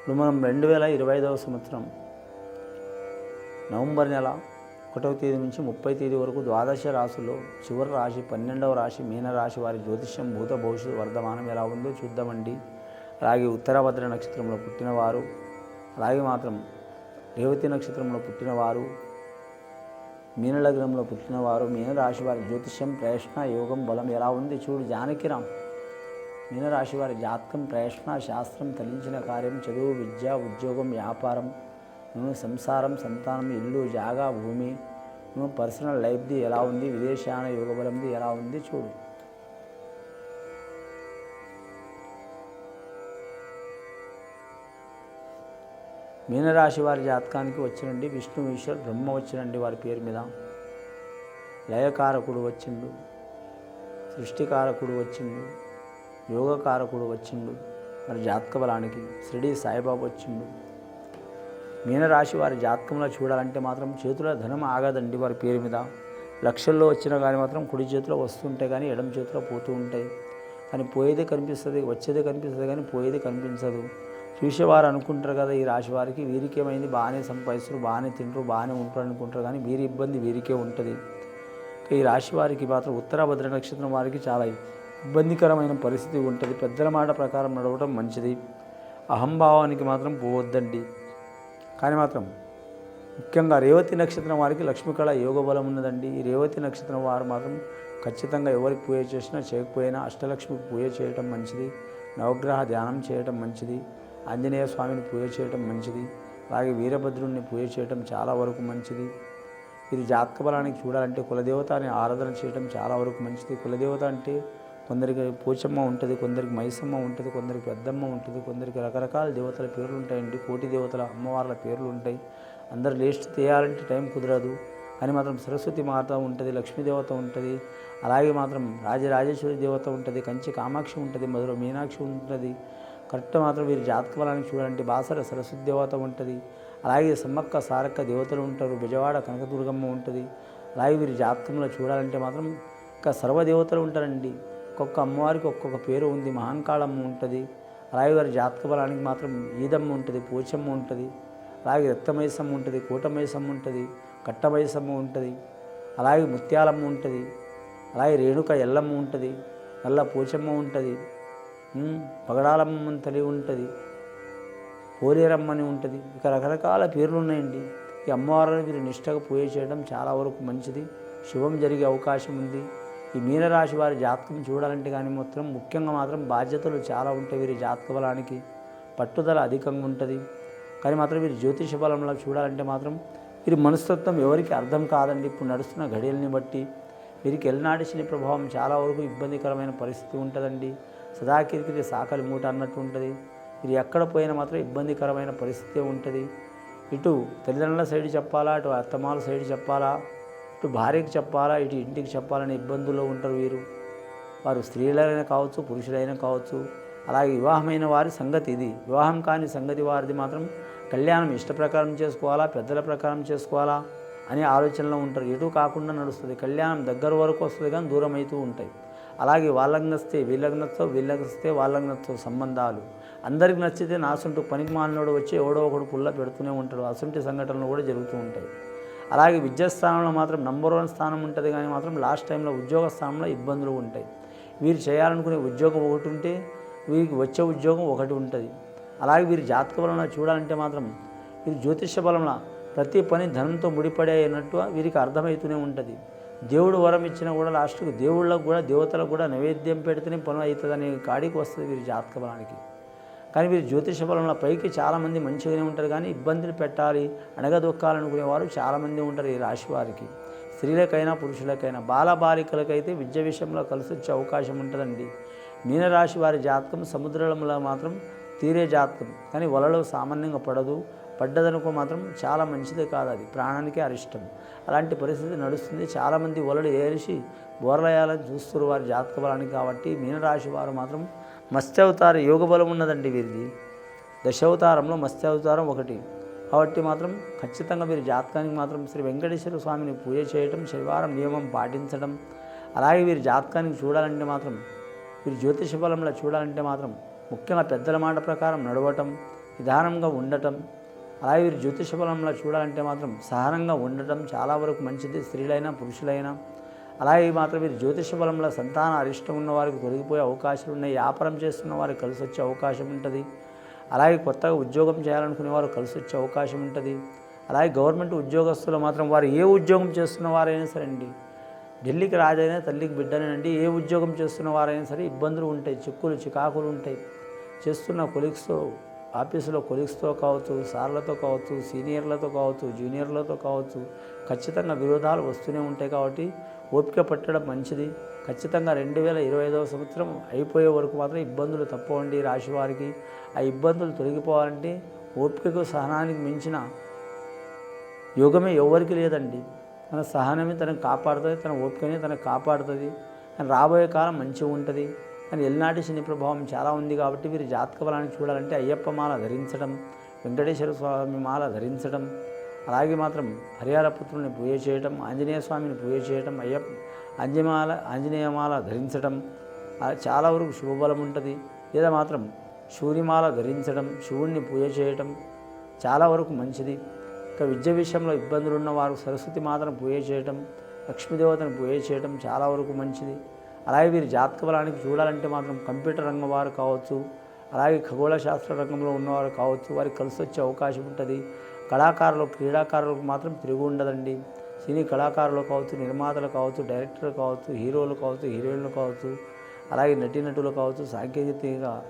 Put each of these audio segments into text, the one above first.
ఇప్పుడు మనం రెండు వేల ఇరవై ఐదవ సంవత్సరం. నవంబర్ నెల ఒకటవ తేదీ నుంచి ముప్పై తేదీ వరకు ద్వాదశ రాశుల్లో చివరి రాశి పన్నెండవ రాశి మీనరాశి వారి జ్యోతిష్యం భూత భవిష్యత్తు వర్ధమానం ఎలా ఉందో చూద్దామండి. అలాగే ఉత్తరాభద్ర నక్షత్రంలో పుట్టినవారు అలాగే మాత్రం రేవతి నక్షత్రంలో పుట్టినవారు మీనలగ్నంలో పుట్టినవారు మీనరాశి వారి జ్యోతిష్యం ప్రయత్న యోగం బలం ఎలా ఉంది చూడు జానకిరామ్. మీనరాశి వారి జాతకం ప్రయత్న శాస్త్రం తలించిన కార్యం చదువు విద్య ఉద్యోగం వ్యాపారం నువ్వు సంసారం సంతానం ఇల్లు జాగా భూమి నువ్వు పర్సనల్ లైఫ్ది ఎలా ఉంది విదేశాన యోగబలంది ఎలా ఉంది చూడు. మీనరాశి వారి జాతకానికి వచ్చినండి విష్ణు ఈశ్వర్ బ్రహ్మ వచ్చినండి వారి పేరు మీద. లయకారకుడు వచ్చిండు సృష్టికారకుడు వచ్చిండు. యోగకారకుడు వచ్చిండు. మరి జాతక బలానికి షిరిడి సాయిబాబు వచ్చిండు. మీనరాశి వారి జాతకంలో చూడాలంటే మాత్రం చేతిలో ధనం ఆగదండి వారి పేరు మీద. లక్షల్లో వచ్చినా కానీ మాత్రం కుడి చేతిలో వస్తుంటే కానీ ఎడమ చేతిలో పోతూ ఉంటాయి. కానీ పోయేదే కనిపిస్తుంది వచ్చేదే కనిపిస్తుంది కానీ పోయేదే కనిపించదు. చూసేవారు అనుకుంటారు కదా ఈ రాశి వారికి వీరికేమైంది బాగానే సంపాదిస్తారు బాగానే తింటారు బాగానే ఉంటారు అనుకుంటారు కానీ వీరి ఇబ్బంది వీరికే ఉంటుంది. ఈ రాశి వారికి మాత్రం ఉత్తరాభద్ర నక్షత్రం వారికి చాలా ఇబ్బందికరమైన పరిస్థితి ఉంటుంది. పెద్దల మాట ప్రకారం నడవడం మంచిది. అహంభావానికి మాత్రం పోవద్దండి. కానీ మాత్రం ముఖ్యంగా రేవతి నక్షత్రం వారికి లక్ష్మీకళ యోగ బలం ఉన్నదండి. ఈ రేవతి నక్షత్రం వారు మాత్రం ఖచ్చితంగా ఎవరికి పూజ చేసినా చేయకపోయినా అష్టలక్ష్మికి పూజ చేయటం మంచిది. నవగ్రహ ధ్యానం చేయటం మంచిది. ఆంజనేయ స్వామిని పూజ చేయటం మంచిది. అలాగే వీరభద్రుడిని పూజ చేయటం చాలా వరకు మంచిది. ఇది జాతక బలానికి చూడాలంటే కులదేవతని ఆరాధన చేయడం చాలా వరకు మంచిది. కులదేవత అంటే కొందరికి పోచమ్మ ఉంటుంది కొందరికి మైసమ్మ ఉంటుంది కొందరికి పెద్దమ్మ ఉంటుంది కొందరికి రకరకాల దేవతల పేర్లు ఉంటాయండి కోటి దేవతల అమ్మవార్ల పేర్లు ఉంటాయి అందరు లిస్ట్ తీయాలంటే టైం కుదరదు. కానీ మాత్రం సరస్వతి మాత ఉంటుంది లక్ష్మీదేవత ఉంటుంది అలాగే మాత్రం రాజరాజేశ్వరి దేవత ఉంటుంది కంచి కామాక్షి ఉంటుంది మధుర మీనాక్షి ఉంటుంది. కరెక్ట్ మాత్రం వీరి జాతక బలానికి చూడాలంటే బాసర సరస్వతి దేవత ఉంటుంది. అలాగే సమ్మక్క సారక్క దేవతలు ఉంటారు బిజవాడ కనకదుర్గమ్మ ఉంటుంది. అలాగే వీరి జాతకంలో చూడాలంటే మాత్రం ఇంకా సర్వదేవతలు ఉంటారండి. ఒక్కొక్క అమ్మవారికి ఒక్కొక్క పేరు ఉంది. మహాంకాళమ్మ ఉంటుంది. అలాగే వారి జాతక బలానికి మాత్రం ఈదమ్మ ఉంటుంది పోచమ్మ ఉంటుంది. అలాగే రక్తమైసమ్మ ఉంటుంది కూటమైసమ్మ ఉంటుంది కట్టమైసమ్మ ఉంటుంది. అలాగే ముత్యాలమ్మ ఉంటుంది. అలాగే రేణుక ఎల్లమ్మ ఉంటుంది నల్ల పోచమ్మ ఉంటుంది. పగడాలమ్మ తల్లి ఉంటుంది. పోలేరమ్మని ఉంటుంది. ఇక రకరకాల పేర్లు ఉన్నాయండి. ఈ అమ్మవారిని మీరు నిష్టగా పూజ చేయడం చాలా వరకు మంచిది. శుభం జరిగే అవకాశం ఉంది. ఈ మీనరాశి వారి జాతకం చూడాలంటే కానీ మాత్రం ముఖ్యంగా మాత్రం బాధ్యతలు చాలా ఉంటాయి వీరి జాతక బలానికి పట్టుదల అధికంగా ఉంటుంది. కానీ మాత్రం వీరి జ్యోతిష బలంలో చూడాలంటే మాత్రం వీరి మనస్తత్వం ఎవరికి అర్థం కాదండి. ఇప్పుడు నడుస్తున్న ఘడియల్ని బట్టి వీరికి ఎల్నాటి శని ప్రభావం చాలా వరకు ఇబ్బందికరమైన పరిస్థితి ఉంటుందండి. సదాకిరికి సాకలి మూట అన్నట్టు ఉంటుంది. ఇది ఎక్కడ పోయినా మాత్రం ఇబ్బందికరమైన పరిస్థితి ఉంటుంది. ఇటు తల్లిదండ్రుల సైడ్ చెప్పాలా అటు అత్తమాల సైడ్ చెప్పాలా ఇటు భార్యకి చెప్పాలా? ఇటు ఇంటికి చెప్పాలనే ఇబ్బందుల్లో ఉంటారు వీరు. వారు స్త్రీలైనా కావచ్చు పురుషులైనా కావచ్చు. అలాగే వివాహమైన వారి సంగతి ఇది. వివాహం కాని సంగతి వారిది మాత్రం కళ్యాణం ఇష్ట ప్రకారం చేసుకోవాలా? పెద్దల ప్రకారం చేసుకోవాలా? అనే ఆలోచనలో ఉంటారు. ఎటు కాకుండా నడుస్తుంది. కళ్యాణం దగ్గర వరకు వస్తుంది కానీ దూరం అవుతూ ఉంటాయి. అలాగే వాళ్ళకి నచ్చితే వీళ్ళకి నచ్చవు వీళ్ళకి నచ్చితే వాళ్ళకి నచ్చవు సంబంధాలు. అందరికి నచ్చితే నాసుంటూ పనికి మాలినోడు వచ్చి ఎవడో ఒకడు పుల్ల పెడుతూనే ఉంటాడు. అసంటి సంఘటనలు కూడా జరుగుతూ ఉంటాయి. అలాగే విద్యాస్థానంలో మాత్రం నంబర్ వన్ స్థానం ఉంటుంది కానీ మాత్రం లాస్ట్ టైంలో ఉద్యోగ స్థానంలో ఇబ్బందులు ఉంటాయి. వీరు చేయాలనుకునే ఉద్యోగం ఒకటి ఉంటే వీరికి వచ్చే ఉద్యోగం ఒకటి ఉంటుంది. అలాగే వీరి జాతక బలంలో చూడాలంటే మాత్రం వీరి జ్యోతిష బలంలో ప్రతి పని ధనంతో ముడిపడేనట్టు వీరికి అర్థమవుతూనే ఉంటుంది. దేవుడు వరం ఇచ్చినా కూడా లాస్ట్కు దేవుళ్ళకు కూడా దేవతలకు కూడా నైవేద్యం పెడితేనే పనులు అవుతుందనే కాడికి వస్తుంది వీరి జాతక బలానికి. కానీ వీరు జ్యోతిష బలంలో పైకి చాలామంది మంచిగానే ఉంటారు కానీ ఇబ్బందులు పెట్టాలి అణగదొక్కాలనుకునేవారు చాలామంది ఉంటారు ఈ రాశి వారికి. స్త్రీలకైనా పురుషులకైనా బాలబాలికలకైతే విద్య విషయంలో కలిసి వచ్చే అవకాశం ఉంటుందండి. మీనరాశి వారి జాతకం సముద్రంలో మాత్రం తీరే జాతకం. కానీ వలలో సామాన్యంగా పడదు పడ్డదనుకో మాత్రం చాలా మంచిది కాదు అది ప్రాణానికే అరిష్టం. అలాంటి పరిస్థితి నడుస్తుంది. చాలామంది వలలు ఏరిసి బోర్లయాలని చూస్తున్నారు వారి జాతక బలానికి కాబట్టి మీనరాశి వారు మాత్రం మత్స్యావతార యోగ బలం ఉన్నదండి వీరిది. దశావతారంలో మత్స్యావతారం ఒకటి. కాబట్టి మాత్రం ఖచ్చితంగా మీరు జాతకానికి మాత్రం శ్రీ వెంకటేశ్వర స్వామిని పూజ చేయటం శనివారం నియమం పాటించడం అలాగే వీరి జాతకానికి చూడాలంటే మాత్రం వీరి జ్యోతిష బలంలో చూడాలంటే మాత్రం ముఖ్యంగా పెద్దల మాట ప్రకారం నడవటం నిదానంగా ఉండటం అలాగే వీరు జ్యోతిష బలంలో చూడాలంటే మాత్రం సహనంగా ఉండటం చాలా వరకు మంచిది. స్త్రీలైనా పురుషులైనా అలాగే మాత్రం మీరు జ్యోతిష బలంలో సంతాన అరిష్టం ఉన్న వారికి తొలగిపోయే అవకాశాలు ఉన్నాయి. వ్యాపారం చేస్తున్న వారికి కలిసి వచ్చే అవకాశం ఉంటుంది. అలాగే కొత్తగా ఉద్యోగం చేయాలనుకునే వారు కలిసి వచ్చే అవకాశం ఉంటుంది. అలాగే గవర్నమెంట్ ఉద్యోగస్తులు మాత్రం వారు ఏ ఉద్యోగం చేస్తున్న వారైనా సరే అండి ఢిల్లీకి రాజైనా తల్లికి బిడ్డనేనండి ఏ ఉద్యోగం చేస్తున్న వారైనా సరే ఇబ్బందులు ఉంటాయి చిక్కులు చికాకులు ఉంటాయి. చేస్తున్న కొలీగ్స్తో ఆఫీసులో కొలీగ్స్తో కావచ్చు సార్లతో కావచ్చు సీనియర్లతో కావచ్చు జూనియర్లతో కావచ్చు ఖచ్చితంగా విరోధాలు వస్తూనే ఉంటాయి కాబట్టి ఓపిక పట్టడం మంచిది. ఖచ్చితంగా రెండు వేల ఇరవై ఐదవ సంవత్సరం అయిపోయే వరకు మాత్రం ఇబ్బందులు తప్పవండి రాశి వారికి. ఆ ఇబ్బందులు తొలగిపోవాలంటే ఓపికకు సహనానికి మించిన యోగమే ఎవరికి లేదండి. తన సహనమే తనకు కాపాడుతుంది తన ఓపికనే తనకు కాపాడుతుంది. రాబోయే కాలం మంచిగా ఉంటుంది. కానీ ఎల్నాటి శని ప్రభావం చాలా ఉంది కాబట్టి వీరి జాతక బలాన్ని చూడాలంటే అయ్యప్ప మాల ధరించడం వెంకటేశ్వర స్వామి మాల ధరించడం అలాగే మాత్రం హరిహరపుత్రుని పూజ చేయటం ఆంజనేయ స్వామిని పూజ చేయటం అయ్యప్ప అంజమాల ఆంజనేయమాల ధరించడం చాలా వరకు శుభబలం ఉంటుంది. లేదా మాత్రం సూర్యమాల ధరించడం శివుణ్ణి పూజ చేయటం చాలా వరకు మంచిది. ఇక విద్య విషయంలో ఇబ్బందులు ఉన్న వారు సరస్వతి మాతను పూజ చేయటం లక్ష్మీదేవతను పూజ చేయటం చాలా వరకు మంచిది. అలాగే వీరి జాతక బలానికి చూడాలంటే మాత్రం కంప్యూటర్ రంగం వారు కావచ్చు అలాగే ఖగోళ శాస్త్ర రంగంలో ఉన్నవారు కావచ్చు వారికి కలిసి వచ్చే అవకాశం ఉంటుంది. కళాకారులు క్రీడాకారులకు మాత్రం తిరుగు ఉండదండి. సినీ కళాకారులు కావచ్చు నిర్మాతలు కావచ్చు డైరెక్టర్లు కావచ్చు హీరోలు కావచ్చు హీరోయిన్లు కావచ్చు అలాగే నటీనటులు కావచ్చు సాంకేతిక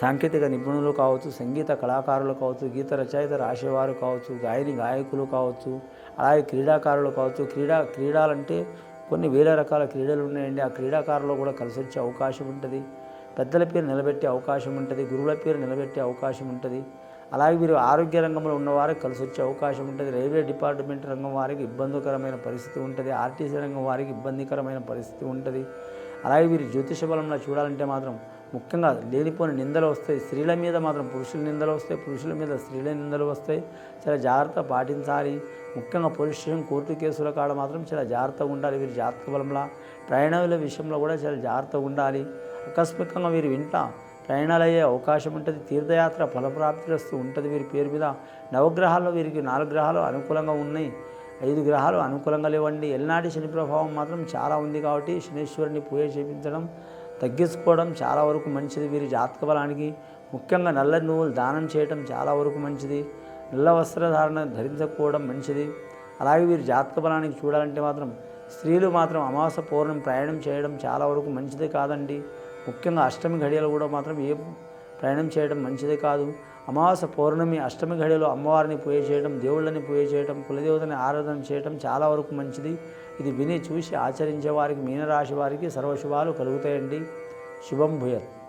సాంకేతిక నిపుణులు కావచ్చు సంగీత కళాకారులు కావచ్చు గీత రచయిత రాసేవారు కావచ్చు గాయని గాయకులు కావచ్చు అలాగే క్రీడాకారులు కావచ్చు. క్రీడా క్రీడలంటే కొన్ని వేల రకాల క్రీడలు ఉన్నాయండి. ఆ క్రీడాకారులు కూడా కలిసి వచ్చే అవకాశం ఉంటుంది. పెద్దల పేరు నిలబెట్టే అవకాశం ఉంటుంది. గురువుల పేరు నిలబెట్టే అవకాశం ఉంటుంది. అలాగే వీరు ఆరోగ్య రంగంలో ఉన్నవారికి కలిసి వచ్చే అవకాశం ఉంటుంది. రైల్వే డిపార్ట్మెంట్ రంగం వారికి ఇబ్బందికరమైన పరిస్థితి ఉంటుంది. ఆర్టీసీ రంగం వారికి ఇబ్బందికరమైన పరిస్థితి ఉంటుంది. అలాగే వీరు జ్యోతిష బలంలో చూడాలంటే మాత్రం ముఖ్యంగా లేనిపోని నిందలు వస్తాయి. స్త్రీల మీద మాత్రం పురుషుల నిందలు వస్తాయి. పురుషుల మీద స్త్రీల నిందలు వస్తాయి. చాలా జాగ్రత్త పాటించాలి. ముఖ్యంగా పోలీస్ స్టేషన్ కోర్టు కేసుల కాడ మాత్రం చాలా జాగ్రత్తగా ఉండాలి. వీరి జాతక బలంలో ప్రయాణాల విషయంలో కూడా చాలా జాగ్రత్తగా ఉండాలి. ఆకస్మికంగా వీరు వింటా ప్రయాణాలు అయ్యే అవకాశం ఉంటుంది. తీర్థయాత్ర ఫలప్రాప్తి వస్తూ ఉంటుంది వీరి పేరు మీద. నవగ్రహాల్లో వీరికి నాలుగు గ్రహాలు అనుకూలంగా ఉన్నాయి. ఐదు గ్రహాలు అనుకూలంగా లేవండి. ఎల్నాటి శని ప్రభావం మాత్రం చాలా ఉంది కాబట్టి శనీశ్వరుని పూజ చేయించడం తగ్గించుకోవడం చాలా వరకు మంచిది. వీరి జాతక బలానికి ముఖ్యంగా నల్ల నువ్వులు దానం చేయడం చాలా వరకు మంచిది. నల్ల వస్త్రధారణ ధరించకపోవడం మంచిది. అలాగే వీరి జాతక బలానికి చూడాలంటే మాత్రం స్త్రీలు మాత్రం అమావాస పౌర్ణమి ప్రయాణం చేయడం చాలా వరకు మంచిది కాదండి. ముఖ్యంగా అష్టమి ఘడియలు కూడా మాత్రం ఏ ప్రయాణం చేయడం మంచిది కాదు. అమావాస పౌర్ణమి అష్టమి ఘడియలో అమ్మవారిని పూజ చేయడం దేవుళ్ళని పూజ చేయడం కులదేవతని ఆరాధన చేయడం చాలా వరకు మంచిది. ఇది విని చూసి ఆచరించే వారికి మీనరాశి వారికి సర్వశుభాలు కలుగుతాయండి. శుభం భూయత్.